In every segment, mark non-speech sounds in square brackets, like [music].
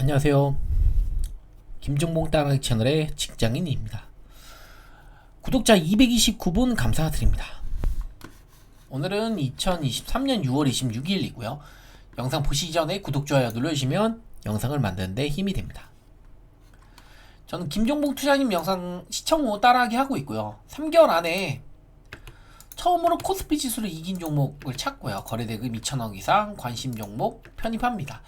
안녕하세요. 김종봉 따라기 채널의 직장인입니다. 구독자 229분 감사드립니다. 오늘은 2023년 6월 26일이고요. 영상 보시기 전에 구독, 좋아요 눌러주시면 영상을 만드는데 힘이 됩니다. 저는 김종봉 투자님 영상 시청 후 따라하기 하고 있고요. 3개월 안에 처음으로 코스피 지수를 이긴 종목을 찾고요. 거래대금 2천억 이상 관심 종목 편입합니다.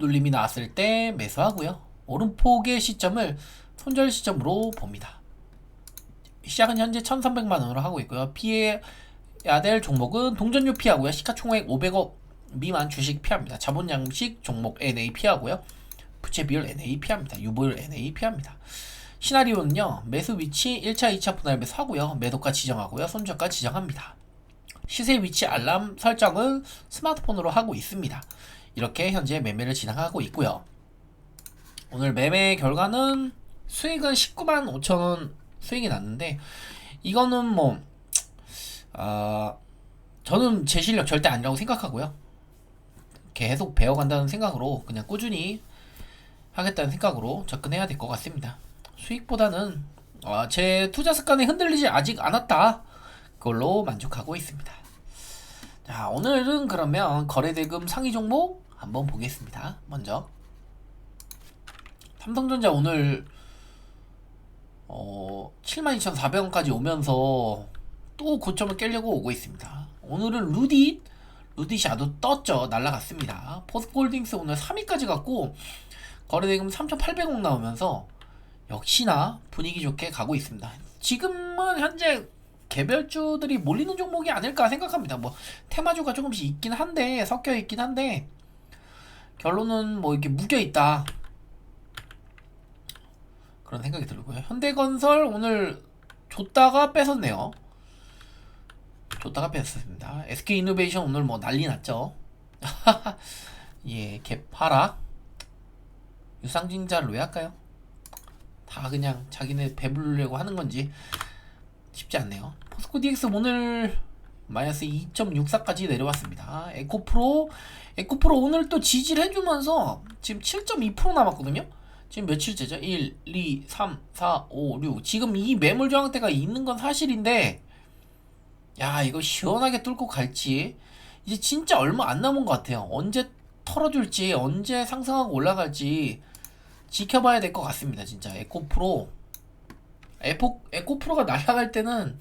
눌림이 나왔을 때 매수하고요. 오른폭의 시점을 손절 시점으로 봅니다. 시작은 현재 1,300만 원으로 하고 있고요. 피해야 될 종목은 동전료 피하고요. 시가총액 500억 미만 주식 피합니다. 자본 양식 종목 NA 피하고요. 부채 비율 NA 피합니다. 유보율 NA 피합니다. 시나리오는요. 매수 위치 1차, 2차 분할 매수하고요. 매도가 지정하고요. 손절가 지정합니다. 시세 위치 알람 설정은 스마트폰으로 하고 있습니다. 이렇게 현재 매매를 진행하고 있고요. 오늘 매매 결과는 수익은 19만 5천원 수익이 났는데 이거는 뭐 아, 저는 제 실력 절대 아니라고 생각하고요. 계속 배워간다는 생각으로 그냥 꾸준히 하겠다는 생각으로 접근해야 될 것 같습니다. 수익보다는 아, 제 투자 습관이 흔들리지 아직 않았다. 그걸로 만족하고 있습니다. 자, 오늘은 그러면 거래대금 상위 종목 한번 보겠습니다. 먼저 삼성전자 오늘 어, 72,400원까지 오면서 또 고점을 깨려고 오고 있습니다. 오늘은 루딧이 아주 떴죠. 날라갔습니다. 포스콜딩스 오늘 3위까지 갔고 거래대금 3,800원 나오면서 역시나 분위기 좋게 가고 있습니다. 지금은 현재 개별주들이 몰리는 종목이 아닐까 생각합니다. 뭐 테마주가 조금씩 있긴 한데 섞여 있긴 한데 결론은 뭐 이렇게 묶여 있다 그런 생각이 들고요. 현대건설 오늘 줬다가 뺏었네요. 줬다가 뺏었습니다. SK이노베이션 오늘 뭐 난리 났죠. [laughs] 예, 개파락 유상증자를 왜 할까요? 다 그냥 자기네 배부르려고 하는 건지 쉽지 않네요. 포스코 DX 오늘 마이너스 2.64까지 내려왔습니다. 에코프로 에코프로 오늘 또 지지를 해주면서 지금 7.2% 남았거든요. 지금 며칠째죠? 1, 2, 3, 4, 5, 6. 지금 이 매물 저항대가 있는 건 사실인데, 야, 이거 시원하게 뚫고 갈지, 이제 진짜 얼마 안 남은 것 같아요. 언제 털어줄지, 언제 상승하고 올라갈지 지켜봐야 될 것 같습니다. 진짜. 에코프로. 에코, 에코프로가 날아갈 때는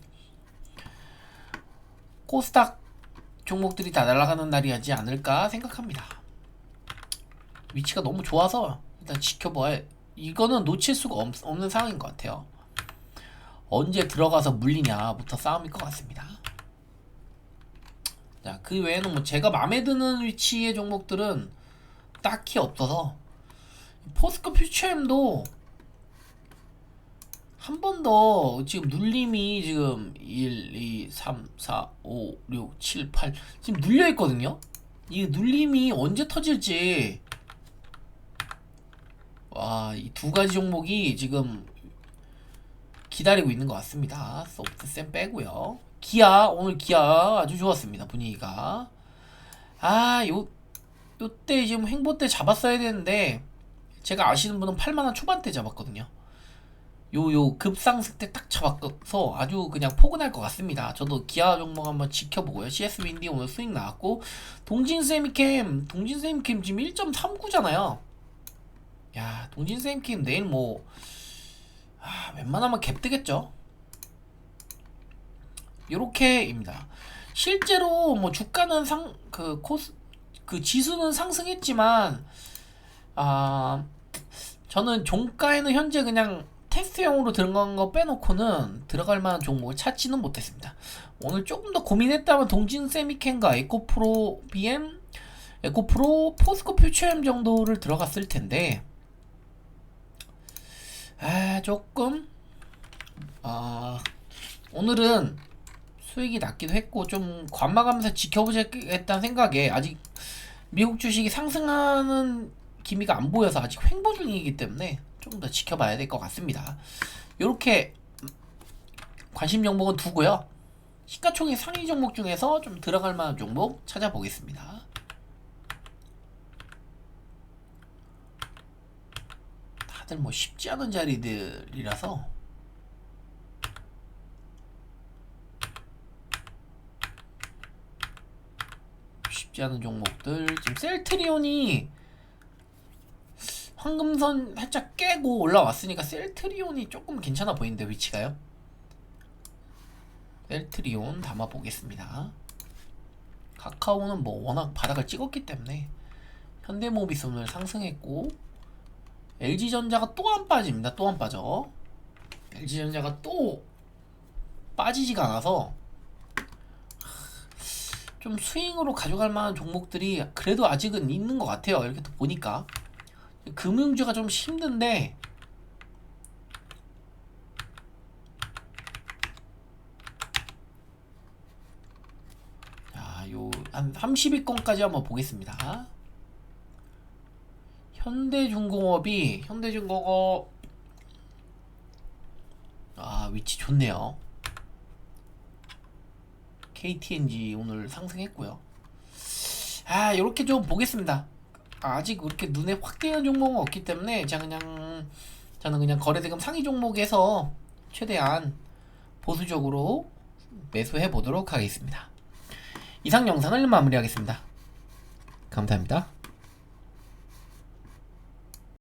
코스닥 종목들이 다 날아가는 날이지 않을까 생각합니다. 위치가 너무 좋아서 일단 지켜봐야 이거는 놓칠 수가 없, 없는 상황인 것 같아요. 언제 들어가서 물리냐부터 싸움일 것 같습니다. 자, 그 외에는 뭐 제가 마음에 드는 위치의 종목들은 딱히 없어서 포스코 퓨처엠도 한 번 더 지금 눌림이 지금 1, 2, 3, 4, 5, 6, 7, 8 지금 눌려 있거든요. 이 눌림이 언제 터질지 와, 이 두 가지 종목이 지금 기다리고 있는 것 같습니다. 소프트센 빼고요. 기아 오늘 기아 아주 좋았습니다. 분위기가 아, 요 요때 지금 행보 때 잡았어야 되는데 제가 아시는 분은 8만원 초반대 잡았거든요. 요, 요 급상승 때 딱 잡아서 아주 그냥 포근할 것 같습니다. 저도 기아 종목 한번 지켜보고요. CS 윈디 오늘 수익 나왔고, 동진 세미캠, 동진 세미캠 지금 1.39잖아요. 야, 동진 세미캠 내일 뭐, 아, 웬만하면 갭 뜨겠죠? 요렇게입니다. 실제로 뭐 주가는 상, 그 코스, 그 지수는 상승했지만, 아, 저는 종가에는 현재 그냥 테스트용으로 들어간 거 빼놓고는 들어갈 만한 종목을 찾지는 못했습니다. 오늘 조금 더 고민했다면 동진 세미캔과 에코프로 BM, 에코프로 포스코 퓨처엠 정도를 들어갔을 텐데, 아, 조금, 아, 오늘은 수익이 낮기도 했고, 좀 관망하면서 지켜보겠다는 생각에 아직 미국 주식이 상승하는 기미가 안 보여서 아직 횡보 중이기 때문에 조금 더 지켜봐야 될 것 같습니다. 이렇게 관심 종목은 두고요. 시가총액 상위 종목 중에서 좀 들어갈 만한 종목 찾아보겠습니다. 다들 뭐 쉽지 않은 자리들이라서 쉽지 않은 종목들 지금 셀트리온이 황금선 살짝 깨고 올라왔으니까 셀트리온이 조금 괜찮아 보이는데 위치가요 셀트리온 담아 보겠습니다 카카오는 뭐 워낙 바닥을 찍었기 때문에 현대모비스 오늘 상승했고 LG전자가 또 안 빠집니다. 또 안 빠져. LG전자가 또 빠지지가 않아서 좀 스윙으로 가져갈 만한 종목들이 그래도 아직은 있는 것 같아요. 이렇게 또 보니까 금융주가 좀 힘든데 자, 요 한 30위권까지 한번 보겠습니다. 현대중공업이 현대중공업 아 위치 좋네요. KTNG 오늘 상승했고요. 아 이렇게 좀 보겠습니다. 아직 그렇게 눈에 확 띄는 종목은 없기 때문에 자 그냥 저는 그냥 거래대금 상위 종목에서 최대한 보수적으로 매수해 보도록 하겠습니다. 이상 영상을 마무리하겠습니다. 감사합니다.